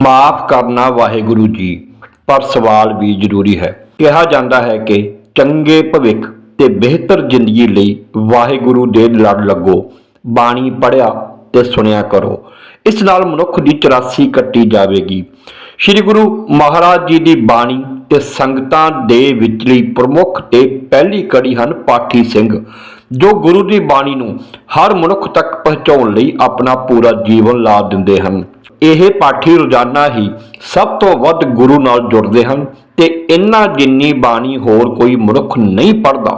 ਮਾਫ ਕਰਨਾ ਵਾਹਿਗੁਰੂ ਜੀ, ਪਰ ਸਵਾਲ ਵੀ ਜ਼ਰੂਰੀ ਹੈ। ਕਿਹਾ ਜਾਂਦਾ ਹੈ ਕਿ ਚੰਗੇ ਭਵਿੱਖ ਤੇ ਬਿਹਤਰ ਜ਼ਿੰਦਗੀ ਲਈ ਵਾਹਿਗੁਰੂ ਦੇ ਲੜ ਲੱਗੋ, ਬਾਣੀ ਪੜਿਆ ਤੇ ਸੁਣਿਆ ਕਰੋ। ਇਸ ਨਾਲ ਮਨੁੱਖ ਦੀ 84 ਕੱਟੀ ਜਾਵੇਗੀ। ਸ੍ਰੀ ਗੁਰੂ ਮਹਾਰਾਜ ਜੀ ਦੀ ਬਾਣੀ ਤੇ ਸੰਗਤਾਂ ਦੇ ਵਿਚਲੀ ਪ੍ਰਮੁੱਖ ਤੇ ਪਹਿਲੀ ਕੜੀ ਹਨ ਪਾਠੀ ਸਿੰਘ, ਜੋ ਗੁਰੂ ਦੀ ਬਾਣੀ ਨੂੰ ਹਰ ਮਨੁੱਖ ਤੱਕ ਪਹੁੰਚਾਉਣ ਲਈ ਆਪਣਾ ਪੂਰਾ ਜੀਵਨ ਲਾ ਦਿੰਦੇ ਹਨ। ਇਹ ਪਾਠੀ ਰੋਜ਼ਾਨਾ ਹੀ ਸਭ ਤੋਂ ਵੱਧ ਗੁਰੂ ਨਾਲ ਜੁੜਦੇ ਹਨ ਤੇ ਇਹਨਾਂ ਜਿੰਨੀ ਬਾਣੀ ਹੋਰ ਕੋਈ ਮਨੁੱਖ ਨਹੀਂ ਪੜਦਾ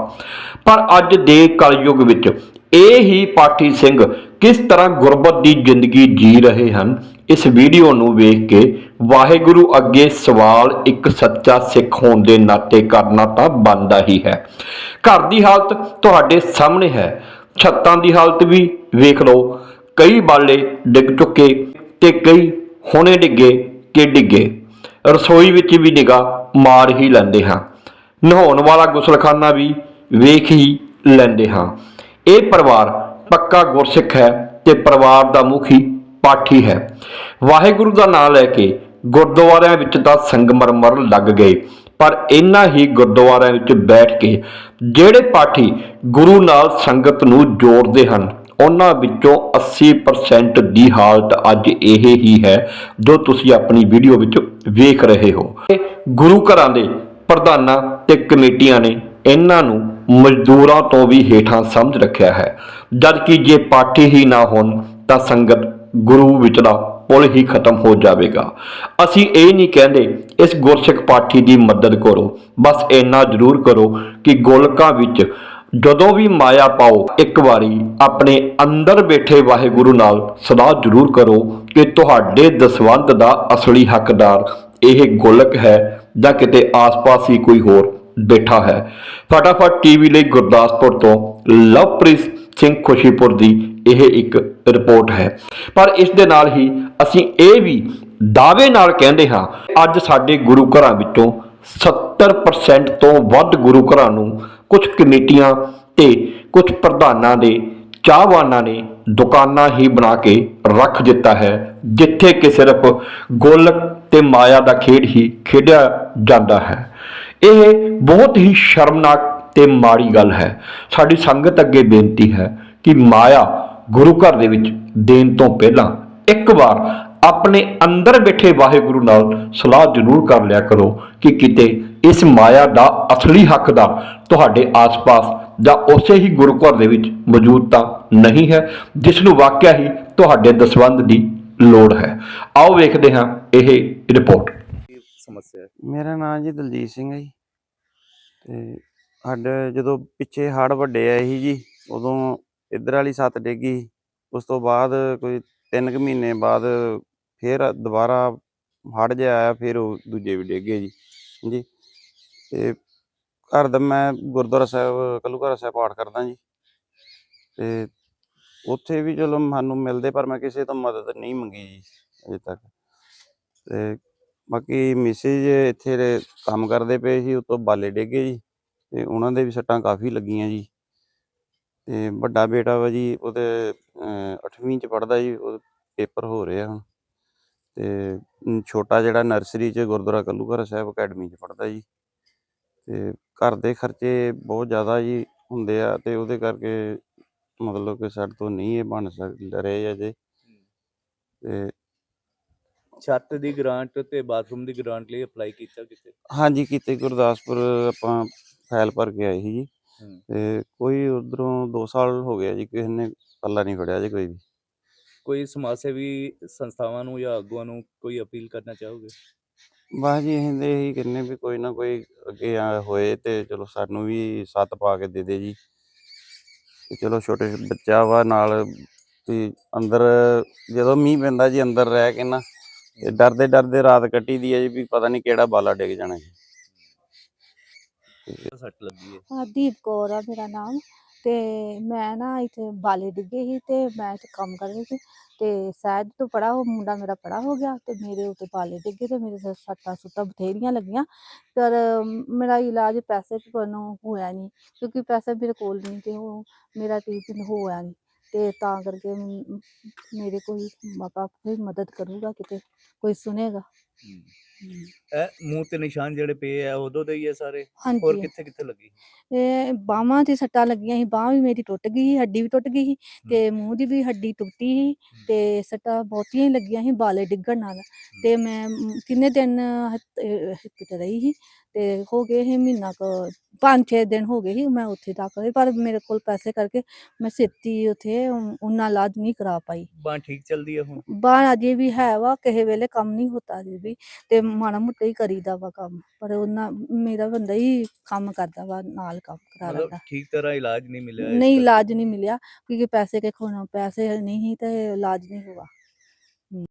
ਪਰ ਅੱਜ ਦੇ ਕਲਯੁਗ ਵਿੱਚ ਇਹ ਹੀ ਪਾਠੀ ਸਿੰਘ ਕਿਸ ਤਰ੍ਹਾਂ ਗੁਰਬਤ ਦੀ ਜ਼ਿੰਦਗੀ ਜੀ ਰਹੇ ਹਨ, ਇਸ ਵੀਡੀਓ ਨੂੰ ਵੇਖ ਕੇ ਵਾਹਿਗੁਰੂ ਅੱਗੇ ਸਵਾਲ ਇੱਕ ਸੱਚਾ ਸਿੱਖ ਹੋਣ ਦੇ ਨਾਤੇ ਕਰਨਾ ਤਾਂ ਬਣਦਾ ਹੀ ਹੈ। ਘਰ ਦੀ ਹਾਲਤ ਤੁਹਾਡੇ ਸਾਹਮਣੇ ਹੈ, ਛੱਤਾਂ ਦੀ ਹਾਲਤ ਵੀ ਵੇਖ ਲਓ, ਕਈ ਬਾਲੇ ਡਿੱਗ ਚੁੱਕੇ ਤੇ ਕਈ ਹੁਣੇ ਡਿੱਗੇ ਕਿ ਡਿੱਗੇ। ਰਸੋਈ ਵਿੱਚ ਵੀ ਨਿਗਾਹ ਮਾਰ ਹੀ ਲੈਂਦੇ ਹਾਂ। ਨਹਾਉਣ ਵਾਲਾ ਗੁਸਲਖਾਨਾ ਵੀ ਵੇਖ ਹੀ ਲੈਂਦੇ ਹਾਂ। ਇਹ ਪਰਿਵਾਰ ਪੱਕਾ ਗੁਰਸਿੱਖ ਹੈ ਤੇ ਪਰਿਵਾਰ ਦਾ ਮੁਖੀ ਪਾਠੀ ਹੈ। ਵਾਹਿਗੁਰੂ ਦਾ ਨਾਮ ਲੈ ਕੇ ਗੁਰਦੁਆਰਿਆਂ ਵਿੱਚ ਤਾਂ ਸੰਗਮਰਮਰ ਲੱਗ ਗਏ, ਪਰ ਇਹਨਾਂ ਹੀ ਗੁਰਦੁਆਰਿਆਂ ਵਿੱਚ ਬੈਠ ਕੇ ਜਿਹੜੇ ਪਾਠੀ ਗੁਰੂ ਨਾਲ ਸੰਗਤ ਨੂੰ ਜੋੜਦੇ ਹਨ ਉਹਨਾਂ ਵਿੱਚੋਂ 80% ਦੀ ਹਾਲਤ ਅੱਜ ਇਹ ਹੀ ਹੈ ਜੋ ਤੁਸੀਂ ਆਪਣੀ ਵੀਡੀਓ ਵਿੱਚ ਵੇਖ ਰਹੇ ਹੋ। ਗੁਰੂ ਘਰਾਂ ਦੇ ਪ੍ਰਧਾਨਾਂ ਤੇ ਕਮੇਟੀਆਂ ਨੇ ਇਹਨਾਂ ਨੂੰ ਮਜ਼ਦੂਰਾਂ ਤੋਂ ਵੀ ਹੇਠਾਂ ਸਮਝ ਰੱਖਿਆ ਹੈ। ਜਦਕਿ ਜੇ ਪਾਠੀ ਹੀ ਨਾ ਹੋਣ, ਤਾਂ ਸੰਗਤ ਗੁਰੂ ਵਿਚਲਾ ਪੁਲ ਹੀ ਖਤਮ ਹੋ ਜਾਵੇਗਾ। ਅਸੀਂ ਇਹ ਨਹੀਂ ਕਹਿੰਦੇ, ਇਸ ਗੁਰਸਿੱਖ ਪਾਠੀ ਦੀ ਮਦਦ ਕਰੋ। ਬਸ ਇੰਨਾ ਜ਼ਰੂਰ ਕਰੋ ਕਿ ਗੋਲਕਾਂ ਵਿੱਚ ਜਦੋਂ ਵੀ ਮਾਇਆ ਪਾਓ, ਇੱਕ ਵਾਰੀ ਆਪਣੇ ਅੰਦਰ ਬੈਠੇ ਵਾਹਿਗੁਰੂ ਨਾਲ ਸਲਾਹ ਜ਼ਰੂਰ ਕਰੋ ਕਿ ਤੁਹਾਡੇ ਦਸਵੰਧ ਦਾ ਅਸਲੀ ਹੱਕਦਾਰ ਇਹ ਗੋਲਕ ਹੈ ਜਾਂ ਕਿਤੇ ਆਸ-ਪਾਸ ਹੀ ਕੋਈ ਹੋਰ ਬੈਠਾ ਹੈ। ਫਟਾਫਟ ਟੀਵੀ ਲਈ ਗੁਰਦਾਸਪੁਰ ਤੋਂ ਲਵਪ੍ਰੀਤ ਸਿੰਘ ਖੁਸ਼ੀਪੁਰ ਦੀ ਇਹ ਇੱਕ ਰਿਪੋਰਟ ਹੈ। ਪਰ ਇਸ ਦੇ ਨਾਲ ਹੀ ਅਸੀਂ ਇਹ ਵੀ ਦਾਅਵੇ ਨਾਲ ਕਹਿੰਦੇ ਹਾਂ, ਅੱਜ ਸਾਡੇ ਗੁਰੂ ਘਰਾਂ ਵਿੱਚੋਂ 70% ਤੋਂ ਵੱਧ ਗੁਰੂ ਘਰਾਂ ਨੂੰ ਕੁਝ ਕਮੇਟੀਆਂ ਤੇ ਕੁਝ ਪ੍ਰਧਾਨਾਂ ਦੇ ਚਾਹਵਾਨਾਂ ਨੇ ਦੁਕਾਨਾਂ ਹੀ ਬਣਾ ਕੇ ਰੱਖ ਦਿੱਤਾ ਹੈ, ਜਿੱਥੇ ਕਿ ਸਿਰਫ ਗੋਲਕ ਤੇ ਮਾਇਆ ਦਾ ਖੇਡ ਹੀ ਖੇਡਿਆ ਜਾਂਦਾ ਹੈ। ਇਹ ਬਹੁਤ ਹੀ ਸ਼ਰਮਨਾਕ ਤੇ ਮਾੜੀ ਗੱਲ ਹੈ। ਸਾਡੀ ਸੰਗਤ ਅੱਗੇ ਬੇਨਤੀ ਹੈ ਕਿ ਮਾਇਆ ਗੁਰੂ ਘਰ ਦੇ ਵਿੱਚ ਦੇਣ ਤੋਂ ਪਹਿਲਾਂ ਇੱਕ ਵਾਰ ਆਪਣੇ ਅੰਦਰ ਬੈਠੇ ਵਾਹਿਗੁਰੂ ਨਾਲ ਸਲਾਹ ਜ਼ਰੂਰ ਕਰ ਲਿਆ ਕਰੋ ਕਿ ਕਿਤੇ ਇਸ ਮਾਇਆ ਦਾ ਅਸਲੀ ਹੱਕਦਾਰ ਤੁਹਾਡੇ ਆਸ-ਪਾਸ ਜਾਂ ਉਸੇ ਹੀ ਗੁਰੂ ਘਰ ਦੇ ਵਿੱਚ ਮੌਜੂਦ ਤਾਂ ਨਹੀਂ ਹੈ ਜਿਸ ਨੂੰ ਵਾਕਿਆ ਹੀ ਤੁਹਾਡੇ ਦਸਵੰਧ ਦੀ ਲੋੜ ਹੈ। ਆਓ ਵੇਖਦੇ ਹਾਂ ਇਹ ਰਿਪੋਰਟ। ਕੀ ਸਮੱਸਿਆ। ਹੈ ਮੇਰਾ ਨਾਮ ਜੀ ਦਲਜੀਤ ਸਿੰਘ ਹੈ ਜੀ। ਤੇ ਸਾਡੇ ਜਦੋਂ ਪਿੱਛੇ ਹੜ੍ਹ ਵੱਡੇ ਆਏ ਸੀ ਜੀ ਉਦੋਂ ਇੱਧਰ ਵਾਲੀ ਛੱਤ ਡਿੱਗੀ ਉਸ ਤੋਂ ਬਾਅਦ ਕੋਈ 3 ਕੁ ਮਹੀਨੇ ਬਾਅਦ ਫੇਰ ਦੁਬਾਰਾ ਹੜ੍ਹ ਜਿਹਾ ਆਇਆ ਫਿਰ ਉਹ ਦੂਜੇ ਵੀ ਡਿੱਗੇ ਜੀ। ਜੀ ਤੇ ਘਰ ਦਾ ਮੈਂ ਗੁਰਦੁਆਰਾ ਸਾਹਿਬ, ਕਲੂਘਾਰਾ ਸਾਹਿਬ ਪਾਠ ਕਰਦਾ ਜੀ। ਤੇ ਉੱਥੇ ਵੀ ਚਲੋ ਸਾਨੂੰ ਮਿਲਦੇ, ਪਰ ਮੈਂ ਕਿਸੇ ਤੋਂ ਮਦਦ ਨਹੀਂ ਮੰਗੀ ਜੀ, ਅਜੇ ਤੱਕ। ਤੇ ਬਾਕੀ ਮਿਸਿਸ ਇੱਥੇ ਦੇ ਕੰਮ ਕਰਦੇ ਪਏ ਸੀ, ਉਤੋਂ ਬਾਲੇ ਡੇਗੇ ਜੀ, ਤੇ ਉਹਨਾਂ ਦੇ ਵੀ ਸੱਟਾਂ ਕਾਫੀ ਲੱਗੀਆਂ ਜੀ। ਤੇ ਵੱਡਾ ਬੇਟਾ ਵਾ ਜੀ, ਉਹਦੇ 8ਵੀਂ ਚ ਪੜਦਾ ਜੀ, ਉਹ ਪੇਪਰ ਹੋ ਰਿਹਾ ਹੁਣ। ਤੇ ਛੋਟਾ ਜਿਹੜਾ ਨਰਸਰੀ ਚ ਗੁਰਦੁਆਰਾ ਕੱਲੂਘਰ ਸਾਹਿਬ ਅਕੈਡਮੀ ਚ ਪੜਦਾ ਜੀ। ਤੇ ਘਰ ਦੇ ਖਰਚੇ ਬਹੁਤ ਜ਼ਿਆਦਾ ਜੀ ਹੁੰਦੇ ਆ ਤੇ ਉਹਦੇ ਕਰਕੇ ਮਤਲਬ ਕਿ ਸਾਡੇ ਤੋਂ ਨਹੀਂ ਇਹ ਬਣ ਸਕ ਰਹੇ ਅਜੇ। ਤੇ ਛੱਤ ਦੀ ਗ੍ਰਾਂਟ ਤੇ ਬਾਥਰੂਮ ਦੀ ਗ੍ਰਾਂਟ ਲਈ ਅਪਲਾਈ ਕੀਤਾ ਕਿਤੇ? ਹਾਂਜੀ ਕੀਤੇ ਗੁਰਦਾਸਪੁਰ ਆਪਾਂ ਫਾਈਲ ਭਰ ਕੇ ਆਏ ਸੀ ਜੀ। ਹੂੰ। ਤੇ ਕੋਈ ਉਧਰੋਂ 2 ਸਾਲ ਹੋ ਗਿਆ ਜੀ ਕਿਸੇ ਨੇ ਪੱਲਾ ਨਹੀਂ ਫੜਿਆ ਜੀ ਕੋਈ ਵੀ। ਕੋਈ ਸਮਾਜ ਸੇਵੀ ਸੰਸਥਾਵਾਂ ਨੂੰ ਜਾਂ ਆਗੂਆਂ ਨੂੰ ਕੋਈ ਅਪੀਲ ਕਰਨਾ ਚਾਹੋਗੇ? ਬਸ ਜੀ ਤੇ ਇਹੀ ਕਹਿੰਨੇ ਵੀ ਕੋਈ ਨਾ ਕੋਈ ਅੱਗੇ ਆ ਹੋਏ ਤੇ ਚਲੋ ਸਾਨੂੰ ਵੀ ਸੱਤ ਪਾ ਕੇ ਦੇ ਦੇ ਜੀ। ਤੇ ਚਲੋ ਛੋਟੇ ਬੱਚਾ ਵਾ ਨਾਲ ਵੀ ਅੰਦਰ ਜਦੋਂ ਮੀਂਹ ਪੈਂਦਾ ਜੀ ਅੰਦਰ ਰਹਿ ਕੇ ਨਾ ਤੇ ਡਰਦੇ ਡਰਦੇ ਰਾਤ ਕੱਟੀ ਦੀ ਹੈ ਜੀ ਵੀ ਪਤਾ ਨਹੀਂ ਕਿਹੜਾ ਬਾਲਾ ਡਿੱਗ ਜਾਣਾ ਜੀ। ਸੱਟ ਲੱਗੀ ਹੈ। ਹਰਦੀਪ ਕੌਰ ਆ ਮੇਰਾ ਨਾਮ। ਤੇ ਮੈਂ ਨਾ ਇੱਥੇ ਬਾਲੇ ਡਿੱਗੇ ਸੀ ਤੇ ਮੈਂ ਇੱਥੇ ਕੰਮ ਕਰ ਰਹੀ ਸੀ ਤੇ ਸ਼ਾਇਦ ਤੋਂ ਪੜਾ ਉਹ ਮੁੰਡਾ ਮੇਰਾ ਪੜਾ ਹੋ ਗਿਆ ਤੇ ਮੇਰੇ ਉੱਤੇ ਬਾਲੇ ਡਿੱਗੇ ਤੇ ਮੇਰੇ ਸ- ਸੱਟਾਂ ਸੁੱਟਾਂ ਬਥੇਰੀਆਂ ਲੱਗੀਆਂ। ਪਰ ਮੇਰਾ ਇਲਾਜ ਪੈਸੇ ਕੋਲੋਂ ਹੋਇਆ ਨਹੀਂ ਕਿਉਂਕਿ ਪੈਸਾ ਮੇਰੇ ਕੋਲ ਨਹੀਂ ਤੇ ਉਹ ਮੇਰਾ ਟ੍ਰੀਟਮੈਂਟ ਹੋਇਆ ਨਹੀਂ ਤੇ ਤਾਂ ਕਰਕੇ ਮ- ਮੇਰੇ ਕੋਈ ਮਾਪਾ ਕੋਈ ਮਦਦ ਕਰੂਗਾ ਕਿਤੇ, ਕੋਈ ਸੁਨੇਗਾ। ਇਹ ਮੂੰਹ ਤੇ ਨਿਸ਼ਾਨ ਜਿਹੜੇ ਪਏ ਆ ਉਦੋਂ ਦੇ ਹੀ ਆ ਸਾਰੇ? ਹੋਰ ਹਾਂਜੀ। ਕਿੱਥੇ ਕਿੱਥੇ ਲੱਗੀ ਇਹ ਬਾਹਾਂ ਤੇ ਸੱਟਾਂ ਲੱਗੀਆਂ ਸੀ ਬਾਹ ਵੀ ਮੇਰੀ ਟੁੱਟ ਗਈ ਸੀ ਹੱਡੀ ਵੀ ਟੁੱਟ ਗਈ ਸੀ ਤੇ ਮੂੰਹ ਦੀ ਵੀ ਹੱਡੀ ਟੁੱਟੀ ਸੀ ਤੇ ਸੱਟਾਂ ਬਹੁਤੀਆਂ ਹੀ ਲੱਗੀਆਂ ਸੀ ਬਾਲੇ ਡਿੱਗਣ ਨਾਲ। ਤੇ ਮੈਂ ਮ, ਕਿੰਨੇ ਦਿਨ ਹਸਪੀਟਲ ਰਹੀ ਸੀ ਤੇ ਹੋ ਗਏ ਸੀ ਮਹੀਨਾ ਕੁ ਪੰਜ ਛੇ ਦਿਨ ਹੋ ਗਏ ਸੀ ਮੈਂ ਉੱਥੇ ਤੱਕ ਰਹੀ ਪਰ ਮੇਰੇ ਕੋਲ ਪੈਸੇ ਕਰਕੇ ਮੈਂ ਛੇਤੀ ਉੱਥੇ ਉਹਨਾਂ ਇਲਾਜ ਨਹੀਂ ਕਰਾ ਪਾਈ। ਬਾਂਹ ਠੀਕ ਚੱਲਦੀ ਹੈ ਹੁਣ? ਬਾਹਰ ਅਜੇ ਵੀ ਹੈ ਵਾ ਕਿਸੇ ਵੇਲੇ ਕੰਮ ਨਹੀਂ ਹੁੰਦਾ ਅਜੇ ਵੀ ਤੇ ਮਾੜਾ ਮੋਟਾ ਹੀ ਕਰੀਦਾ ਵਾ ਕੰਮ ਪਰ ਉਹਨਾਂ ਮੇਰਾ ਬੰਦਾ ਹੀ ਕੰਮ ਕਰਦਾ ਵਾ ਨਾਲ ਕੰਮ ਕਰਾ ਮਤਲਬ ਲੈਂਦਾ ਠੀਕ ਤਰ੍ਹਾਂ ਇਲਾਜ ਨਹੀਂ ਮਿਲਿਆ ਇਸ ਨਹੀਂ ਕਰਕੇ। ਇਲਾਜ ਨਹੀਂ ਮਿਲਿਆ ਕਿਉਂਕਿ ਪੈਸੇ ਕੇ ਖੋਣਾ ਪੈਸੇ ਨਹੀਂ ਸੀ ਤੇ ਇਲਾਜ ਨਹੀਂ ਹੁਆ